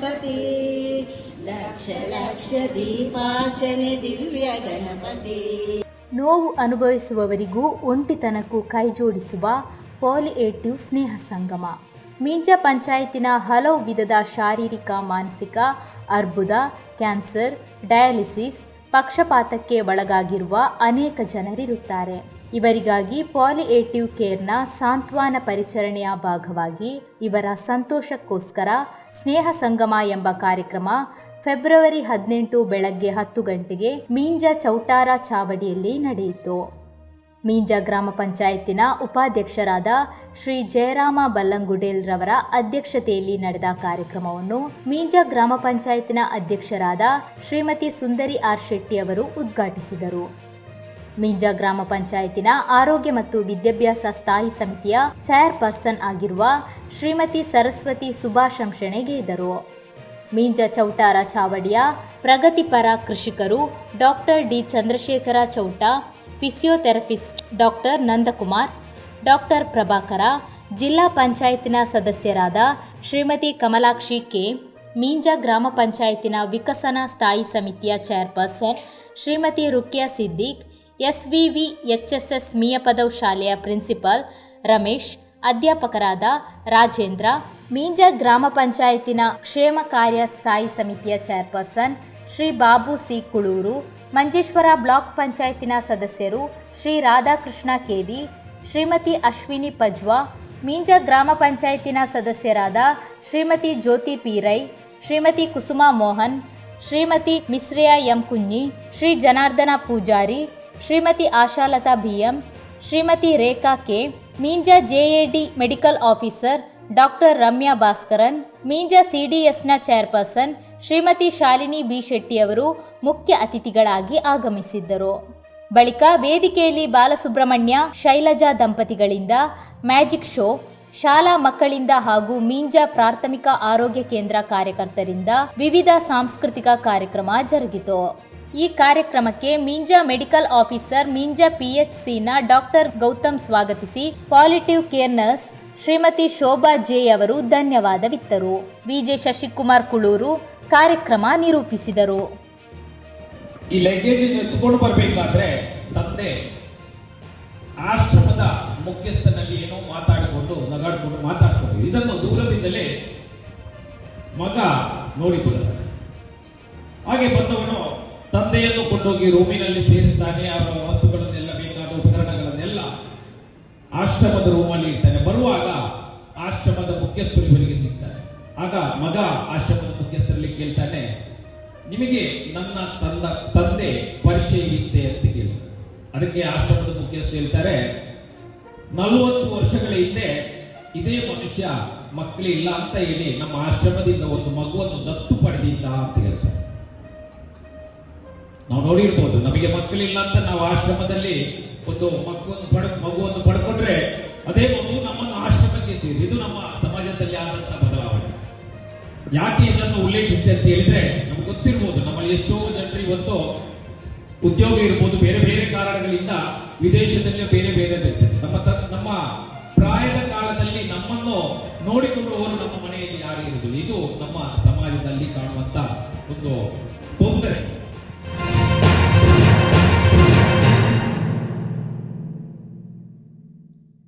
ಗಣಪತಿ. ಲಕ್ಷ ಲಕ್ಷ ದೀಪಾಚನೆ, ದಿವ್ಯ ಗಣಪತಿ. ನೋವು ಅನುಭವಿಸುವವರಿಗೂ ಒಂಟಿತನಕ್ಕೂ ಕೈಜೋಡಿಸುವ ಪಾಲಿಯೇಟಿವ್ ಸ್ನೇಹ ಸಂಗಮ. ಮಿಂಜ ಪಂಚಾಯತಿನ ಹಲವು ವಿಧದ ಶಾರೀರಿಕ, ಮಾನಸಿಕ, ಅರ್ಬುದ, ಕ್ಯಾನ್ಸರ್, ಡಯಾಲಿಸಿಸ್ ಪಕ್ಷಪಾತಕ್ಕೆ ಒಳಗಾಗಿರುವ ಅನೇಕ ಜನರಿರುತ್ತಾರೆ. ಇವರಿಗಾಗಿ ಪಾಲಿಯೇಟಿವ್ ಕೇರ್ನ ಸಾಂತ್ವಾನ ಪರಿಚರಣೆಯ ಭಾಗವಾಗಿ ಇವರ ಸಂತೋಷಕ್ಕೋಸ್ಕರ ಸ್ನೇಹ ಸಂಗಮ ಎಂಬ ಕಾರ್ಯಕ್ರಮ ಫೆಬ್ರವರಿ ಹದಿನೆಂಟು ಬೆಳಗ್ಗೆ ಹತ್ತು ಗಂಟೆಗೆ ಮೀಂಜ ಚೌಟಾರ ಚಾವಡಿಯಲ್ಲಿ ನಡೆಯಿತು. ಮೀಂಜ ಗ್ರಾಮ ಪಂಚಾಯತಿನ ಉಪಾಧ್ಯಕ್ಷರಾದ ಶ್ರೀ ಜಯರಾಮ ಬಲ್ಲಂಗುಡೇಲ್ ರವರ ಅಧ್ಯಕ್ಷತೆಯಲ್ಲಿ ನಡೆದ ಕಾರ್ಯಕ್ರಮವನ್ನು ಮೀಂಜ ಗ್ರಾಮ ಪಂಚಾಯತಿನ ಅಧ್ಯಕ್ಷರಾದ ಶ್ರೀಮತಿ ಸುಂದರಿ ಆರ್ ಶೆಟ್ಟಿ ಅವರು ಉದ್ಘಾಟಿಸಿದರು. ಮೀಂಜ ಗ್ರಾಮ ಪಂಚಾಯತಿನ ಆರೋಗ್ಯ ಮತ್ತು ವಿದ್ಯಾಭ್ಯಾಸ ಸ್ಥಾಯಿ ಸಮಿತಿಯ ಚೇರ್ಪರ್ಸನ್ ಆಗಿರುವ ಶ್ರೀಮತಿ ಸರಸ್ವತಿ ಸುಭಾಶಂಸಣೆ ಇದ್ದರು ಮೀಂಜ ಚೌಟಾರ ಚಾವಡಿಯ ಪ್ರಗತಿಪರ ಕೃಷಿಕರು doctor D Chandrashekhara Chouta physiotherapist doctor Nandakumar, doctor Prabhakara, ಜಿಲ್ಲಾ ಪಂಚಾಯತಿನ ಸದಸ್ಯರಾದ ಶ್ರೀಮತಿ ಕಮಲಾಕ್ಷಿ ಕೆ, ಮೀಂಜ ಗ್ರಾಮ ಪಂಚಾಯತಿನ ವಿಕಸನ ಸ್ಥಾಯಿ ಸಮಿತಿಯ chairperson Shrimati Rukya Siddique S V V H S S Miyapadav ಶಾಲೆಯ ಪ್ರಿನ್ಸಿಪಾಲ್ ರಮೇಶ್, ಅಧ್ಯಾಪಕರಾದ ರಾಜೇಂದ್ರ, ಮೀಂಜ ಗ್ರಾಮ ಪಂಚಾಯತಿನ ಕ್ಷೇಮ ಕಾರ್ಯ ಸ್ಥಾಯಿ ಸಮಿತಿಯ chairperson Shri Babu C Kulur Manjeshwar block ಪಂಚಾಯತಿನ ಸದಸ್ಯರು ಶ್ರೀ ರಾಧಾಕೃಷ್ಣ ಕೆವಿ ಶ್ರೀಮತಿ ಅಶ್ವಿನಿ ಪಜ್ವಾ, ಮೀಂಜ ಗ್ರಾಮ ಪಂಚಾಯತಿನ ಸದಸ್ಯರಾದ Shrimati Jyothi Peerai, Shrimati Kusuma Mohan, Shrimati Mishreya M Kunji Shri Janardhana Poojari, Shrimati Ashalatha BM Shrimati Rekha K Meenja JAD medical officer doctor Ramya Bhaskaran, Meenja ಸಿಡಿಎಸ್ನ chairperson Shrimati Shalini B ಶೆಟ್ಟಿಯವರು ಮುಖ್ಯ ಅತಿಥಿಗಳಾಗಿ ಆಗಮಿಸಿದ್ದರು. ಬಳಿಕ ವೇದಿಕೆಯಲ್ಲಿ ಬಾಲಸುಬ್ರಹ್ಮಣ್ಯ, ಶೈಲಜಾ ದಂಪತಿಗಳಿಂದ ಮ್ಯಾಜಿಕ್ ಶೋ, ಶಾಲಾ ಮಕ್ಕಳಿಂದ ಹಾಗೂ ಮೀಂಜಾ ಪ್ರಾಥಮಿಕ ಆರೋಗ್ಯ ಕೇಂದ್ರ ಕಾರ್ಯಕರ್ತರಿಂದ ವಿವಿಧ ಸಾಂಸ್ಕೃತಿಕ ಕಾರ್ಯಕ್ರಮ ಜರುಗಿತು. ಈ ಕಾರ್ಯಕ್ರಮಕ್ಕೆ ಮಿಂಜಾ ಮೆಡಿಕಲ್ ಆಫೀಸರ್ ಮಿಂಜಾ ಪಿಎಚ್ಸಿನ ಡಾಕ್ಟರ್ ಗೌತಮ್ ಸ್ವಾಗತಿಸಿ palliative care nurse Shrimati Shobha J ಅವರು ಧನ್ಯವಾದವಿತ್ತರು. ವಿಜೆ ಶಶಿಕುಮಾರ್ ಕುಳೂರು ಕಾರ್ಯಕ್ರಮ ನಿರೂಪಿಸಿದರು. ಈ ಲಗೇಜ್ ಎತ್ಕೊಂಡು ಬರಬೇಕಾದ್ರೆ ತಂದೆ ಆಶ್ರಮದ ಮುಖ್ಯಸ್ಥನಲ್ಲಿ ಏನೋ ಮಾತಾಡಿಕೊಂಡು ನಗಾಡಿಕೊಂಡು ಮಾತಾಡ್ಕೊಂಡು ಇದನ್ನು ದೂರದಿಂದಲೇ ಮಗ ನೋಡಿಕೊಳ್ಳುತ್ತಾನೆ. ಹಾಗೆ ಬಂದವನು ತಂದೆಯನ್ನು ಕೊಂಡೋಗಿ ರೂಮಿನಲ್ಲಿ ಸೇರಿಸ್ತಾನೆ ಅವರ ವಸ್ತುಗಳನ್ನೆಲ್ಲ ಬೇಕಾದ ಉಪಕರಣಗಳನ್ನೆಲ್ಲ ಆಶ್ರಮದ ರೂಮಲ್ಲಿ ಇರ್ತಾನೆ ಬರುವಾಗ ಆಶ್ರಮದ ಮುಖ್ಯಸ್ಥರು ಇವರಿಗೆ ಸಿಗ್ತಾನೆ ಆಗ ಮಗ ಆಶ್ರಮದ ಮುಖ್ಯಸ್ಥರಲ್ಲಿ ಕೇಳ್ತಾನೆ, ನಿಮಗೆ ನನ್ನ ತಂದ, ತಂದೆ ಪರಿಚಯವಿತ್ತೆ ಅಂತ ಕೇಳಿ. ಅದಕ್ಕೆ ಆಶ್ರಮದ ಮುಖ್ಯಸ್ಥರು ಹೇಳ್ತಾರೆ, ನಲವತ್ತು ವರ್ಷಗಳ ಹಿಂದೆ ಇದೇ ಮನುಷ್ಯ ಮಕ್ಕಳಿಲ್ಲ ಅಂತ ಹೇಳಿ ನಮ್ಮ ಆಶ್ರಮದಿಂದ ಒಂದು ಮಗುವನ್ನು ದತ್ತು ಪಡೆದಿದ್ದ ಅಂತ ಹೇಳ್ತಾರೆ. ನಾವು ನೋಡಿರ್ಬೋದು. ನಮಗೆ ಮಕ್ಕಳಿಲ್ಲ ಅಂತ ನಾವು ಆಶ್ರಮದಲ್ಲಿ ಒಂದು ಮಕ್ಕಳನ್ನು ಪಡ ಮಗುವನ್ನು ಪಡ್ಕೊಂಡ್ರೆ ಅದೇ ಮಗು ನಮ್ಮನ್ನು ಆಶ್ರಮಕ್ಕೆ ಸೇರಿ ಇದು ನಮ್ಮ ಸಮಾಜದಲ್ಲಿ ಆದಂತಹ ಬದಲಾವಣೆ. ಯಾಕೆ ಇದನ್ನು ಉಲ್ಲೇಖಿಸಿದೆ ಅಂತ ಹೇಳಿದ್ರೆ ನಮ್ಗೆ ಗೊತ್ತಿರ್ಬೋದು. ನಮ್ಮಲ್ಲಿ ಎಷ್ಟೋ ಜನರು ಇವತ್ತು ಉದ್ಯೋಗ ಇರ್ಬೋದು. ಬೇರೆ ಬೇರೆ ಕಾರಣಗಳಿಂದ ವಿದೇಶದಲ್ಲಿ ಬೇರೆ ಬೇರೆ ನಮ್ಮ ನಮ್ಮ ಪ್ರಾಯದ ಕಾಲದಲ್ಲಿ ನಮ್ಮನ್ನು ನೋಡಿಕೊಳ್ಳುವವರು ನಮ್ಮ ಮನೆಯಲ್ಲಿ ಯಾರು ಇದು ನಮ್ಮ ಸಮಾಜದಲ್ಲಿ ಕಾಣುವಂತ ಒಂದು